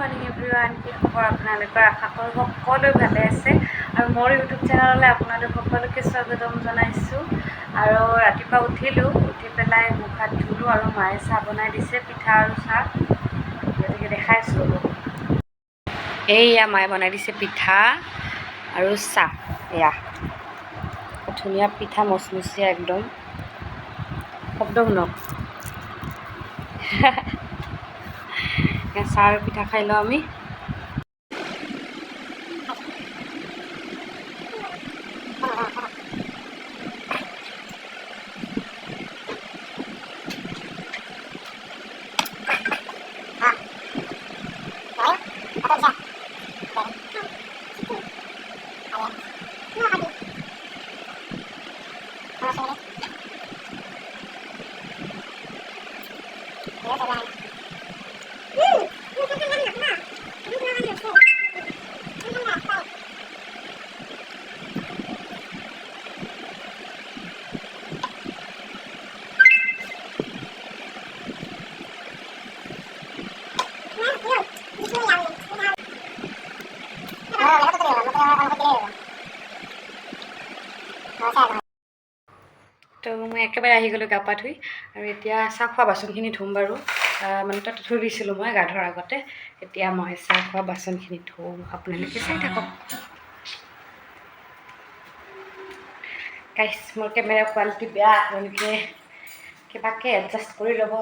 Morning everyone কি খবৰ আপোনালোকৰ আশা কৰোঁ সকলোৱে ভালে আছে। আৰু মোৰ ইউটিউব চেনেললৈ আপোনালোক সকলোকে স্বাগতম জনাইছোঁ। আৰু ৰাতিপুৱা উঠিলোঁ উঠি পেলাই মুখ হাত ধুলোঁ আৰু মায়ে চাহ বনাই দিছে পিঠা আৰু চাহ। গতিকে দেখাইছোঁ। এইয়া মায়ে বনাই দিছে পিঠা আৰু চাহ। এয়া। ধুনীয়া পিঠা মচমচীয়া একদম। শব্দ শুনক। সার পিঠা খাই লওঁ আমি। একেবাৰে আহি গ'লোঁ গা পা ধুই। আৰু এতিয়া চাহ খোৱা বাচনখিনি ধুম বাৰু। মানে তাতে থৈ দিছিলোঁ মই গা ধোৱাৰ আগতে। এতিয়া মই চাহ খোৱা বাচনখিনি ধুওঁ আপোনালোকে চাই থাকক। গাইছ মোৰ কেমেৰা কোৱালিটি বেয়া। আপোনালোকে কিবাকে এডজাষ্ট কৰি ল'ব।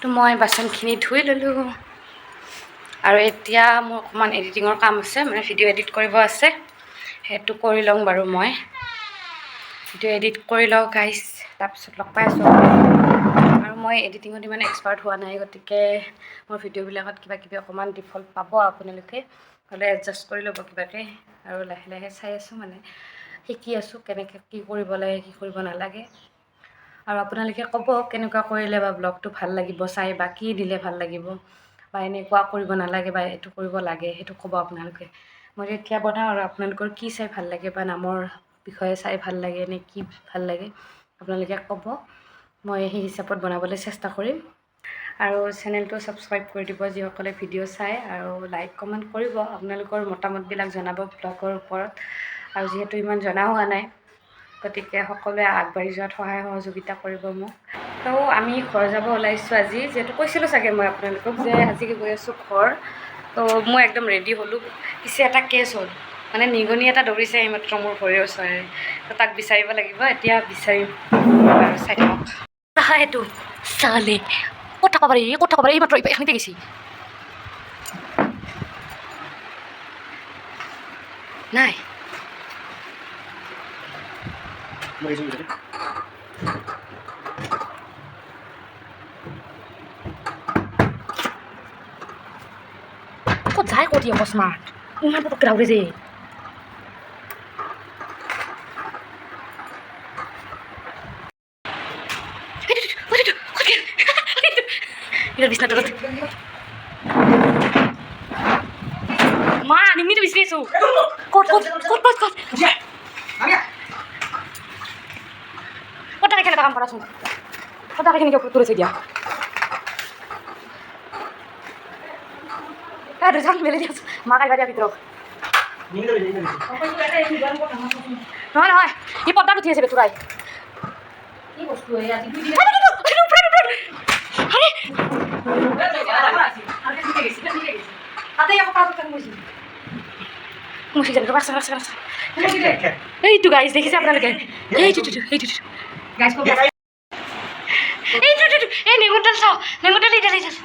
তো মই বাচনখিনি ধুই ল'লোঁ। আৰু এতিয়া মোৰ অকণমান এডিটিঙৰ কাম আছে মানে ভিডিঅ' এডিট কৰিব আছে। সেইটো কৰি লওঁ বাৰু মই। ভিডিঅ' এডিট কৰি লওঁ গাইছ তাৰপিছত লগ পাই আছোঁ আৰু। মই এডিটিঙত ইমান এক্সপাৰ্ট হোৱা নাই গতিকে মোৰ ভিডিঅ'বিলাকত কিবা কিবি অকণমান ডিফল্ট পাব আপোনালোকে। হ'লে এডজাষ্ট কৰি ল'ব কিবাকৈ। আৰু লাহে লাহে চাই আছোঁ মানে শিকি আছোঁ কেনেকৈ কি কৰিব লাগে কি কৰিব নালাগে। আৰু আপোনালোকে ক'ব কেনেকুৱা কৰিলে বা ব্লগটো ভাল লাগিব চাই বা কি দিলে ভাল লাগিব বা এনেকুৱা কৰিব নালাগে বা এইটো কৰিব লাগে সেইটো ক'ব আপোনালোকে। মই এতিয়া বনাওঁ আৰু আপোনালোকৰ কি চাই ভাল লাগে বা নামৰ বিষয়ে চাই ভাল লাগে নে কি ভাল লাগে আপোনালোকে ক'ব। মই সেই হিচাপত বনাবলৈ চেষ্টা কৰিম। আৰু চেনেলটো ছাবস্ক্ৰাইব কৰি দিব যিসকলে ভিডিঅ' চাই আৰু লাইক কমেণ্ট কৰিব। আপোনালোকৰ মতামতবিলাক জনাব ব্লগৰ ওপৰত। আৰু যিহেতু ইমান জনা হোৱা নাই গতিকে সকলোৱে আগবাঢ়ি যোৱাত সহায় সহযোগিতা কৰিব মোক। তো আমি ঘৰ যাব ওলাইছোঁ আজি যিহেতু কৈছিলোঁ চাগে মই আপোনালোকক যে আজি গৈ আছোঁ ঘৰ। তো মই একদম ৰেডি হ'লোঁ। পিছে এটা কেছ হ'ল। মানে নিগনি এটা দৌৰিছে এইমাত্ৰ মোৰ ভৰিৰ ওচৰেৰে। তো তাক বিচাৰিব লাগিব এতিয়া বিচাৰিম। চাই থাকক। এইটো। চালে। ক'ত থাকব পাৰি? ক'ত থাকব পাৰি? এইমাত্ৰ এখিনিতে গেছি। নাই। কোথায় কোটি অকস্মাত উনার তো ক্রাউডে যে। বিছনাটা মা নিমিত বিছনেছো কত কত কত কত এখানে কাম করার সময় কোথাও এখানে কেউ তুলেছে গিয়া। হ্যাঁ রেজাল মেলে দিয়েছে। মাকাই গাড়ি ভিতর নহয় নহয় ই পদ্মাত উঠি আছে বেতুৰাই এইটো গাইজ দেখিছে আপোনালোকে এইটো এইটো গাছ কো এই টু টু এই নেঙ্গুটাল সাও নেঙ্গুটাল ইডাল ইডাল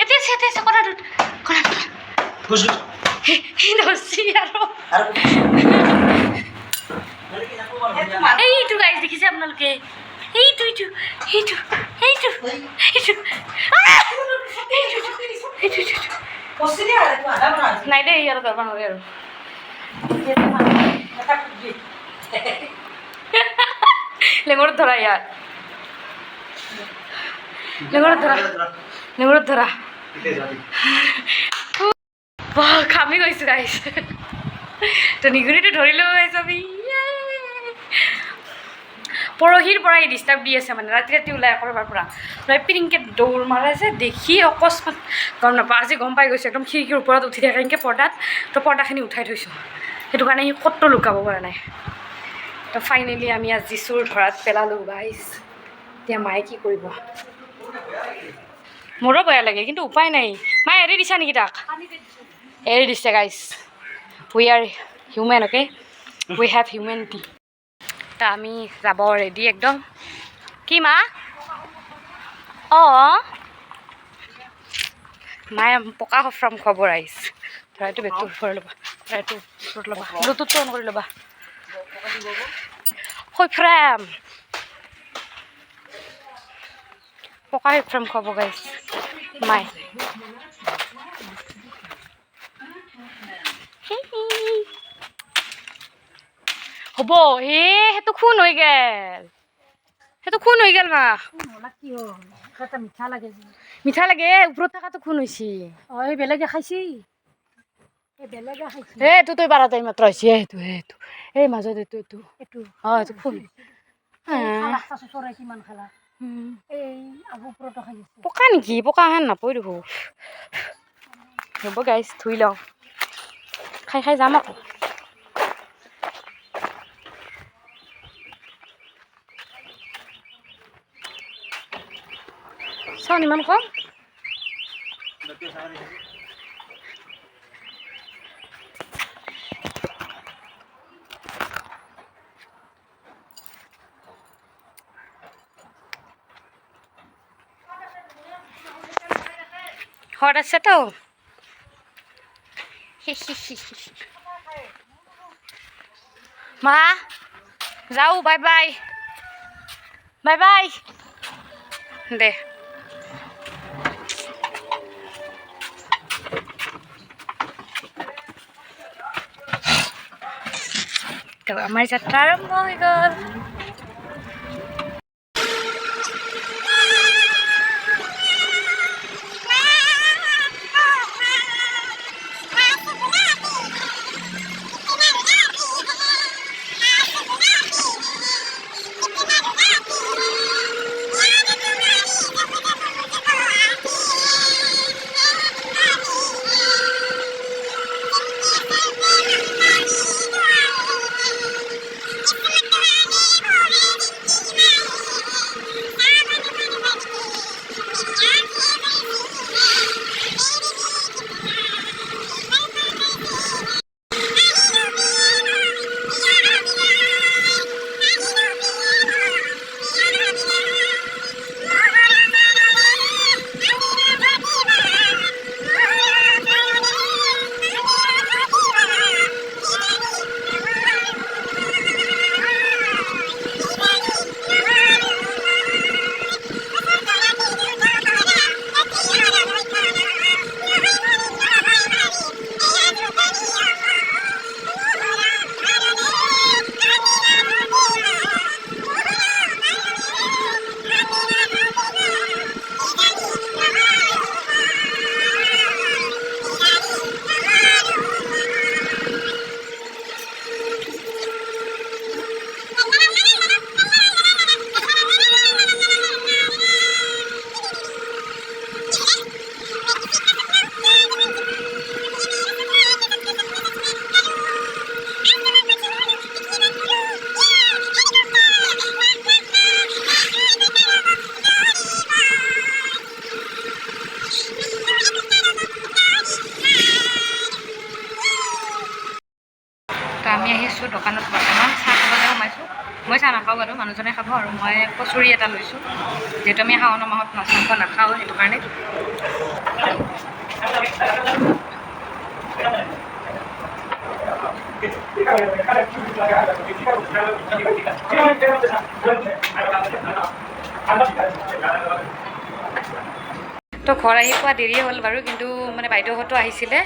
এতে সে এতে সে কোনা ডুট কোনা ডুট খুশ এই দসি আরও এই টু গাইস দেখিছে আপনালকে এই টু টু এই টু এই টু এই টু এই টু এই টু নাই দে ইয়াৰ কৰিব নোৱাৰে আৰু ধৰা ইয়াৰ লেঙৰত ধৰা লেঙৰত ধৰা বাহ খামি গৈছোঁ গাইছ তো নিগুনিটো ধৰিলোঁ গাইছ আমি পৰহিৰ পৰাই ডিষ্টাৰ্ব দি আছে মানে ৰাতি ৰাতি ওলাই কৰবাৰ পৰা ওলাই পিৰিংকে দৌৰ মাৰে যে দেখি অকস্মাত গম নাপাওঁ আজি গম পাই গৈছোঁ একদম খিৰিকীৰ ওপৰত উঠি থাকে এনেকৈ পৰ্দাত তো পৰ্দাখিনি উঠাই থৈছোঁ সেইটো কাৰণে সি ক'তো লুকাব পৰা নাই তো ফাইনেলি আমি আজি চোৰ ধৰাত পেলালোঁ গাইছ এতিয়া মায়ে কি কৰিব? মোৰো বেয়া লাগে কিন্তু উপায় নাই। মায়ে এৰি দিছা নেকি তাক? এৰি দিছে guys we are human okay we have humanity তা আমি যাব ৰেডি একদম। কি মা? অঁ। মায়ে পকা সফ্ৰাম খুৱাব ৰাইজ ধৰা এইটো বেগটো ভৰাই ল'বা। ধৰা এইটো ওচৰত ল'বা। ব্লুটুথটো অন কৰি ল'বা। সফ্ৰাম পকা সফ্ৰাম খুৱাব গাইজ মায়ে হ'ব হে সেইটো খুন হৈ গেল সেইটো খুন হৈ গেল মা মিঠা লাগে মিঠা লাগে ওপৰত থকাটো খুন হৈছে অঁ বেলেগে খাইছি এই বেলেগে খাইছি হে এইটো তই বাৰ টাইম মাত্ৰ হৈছে সেইটো সেইটো এই মাজত এইটো এইটো এইটো অঁ এইটো আছে। পকা নেকি? পকা হেন নাপয় দেখো হ'ব গাইছ ধুই লওঁ। খাই খাই যাম আকৌ। চাওঁ ইমান কম। ঘৰত আছেতো মা যাওঁ বাই বাই বাই বাই দে তো আমাৰ যাত্ৰা আৰম্ভ হৈ গ'ল নাখাওঁ বাৰু মানুহজনে খাব আৰু মই কচুৰি এটা লৈছোঁ। যিহেতু আমি শাওণ মাহত মাছ মাংস নাখাওঁ সেইটো কাৰণে। তো ঘৰ আহি পোৱা দেৰিয়ে হ'ল বাৰু কিন্তু মানে বাইদেউহঁতো আহিছিলে।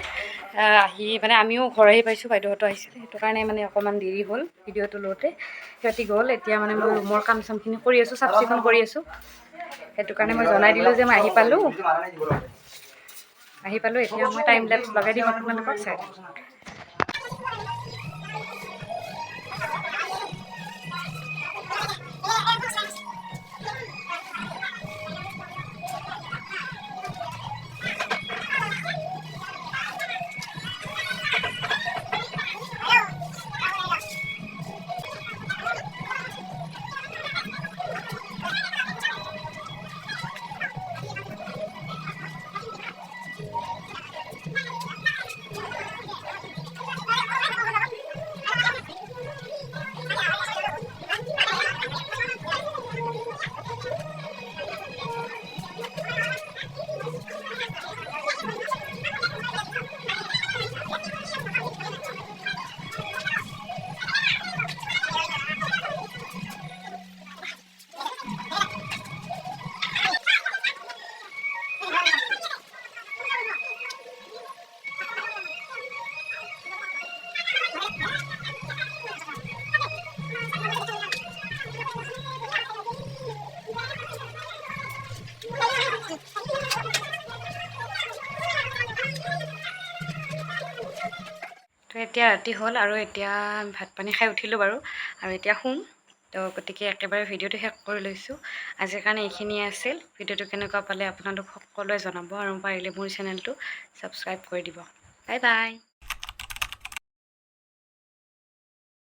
আহ, মানে আমিও ঘৰ আহি পাইছোঁ বাইদেউহঁতো আহিছিলে। সেইটো কাৰণে মানে অকণমান দেৰি হ'ল ভিডিঅ'টো লওঁতে। সিহঁতি গ'ল এতিয়া মানে মই ৰুমৰ কাম চামখিনি কৰি আছোঁ চাফ চিকুণ কৰি আছোঁ। সেইটো কাৰণে মই জনাই দিলোঁ যে মই আহি পালোঁ। আহি পালোঁ এতিয়া মই টাইম লেপছ লগাই দিম আপোনালোকক চাই। তো এতিয়া ৰাতি হ'ল আৰু এতিয়া ভাত পানী খাই উঠিলোঁ বাৰু। আৰু এতিয়া শুম। তো গতিকে একেবাৰে ভিডিঅ'টো শেষ কৰি লৈছোঁ। আজিৰ কাৰণে এইখিনিয়ে আছিল। ভিডিঅ'টো কেনেকুৱা পালে আপোনালোক সকলোৱে জনাব আৰু পাৰিলে মোৰ চেনেলটো ছাবস্ক্ৰাইব কৰি দিব। Bye bye.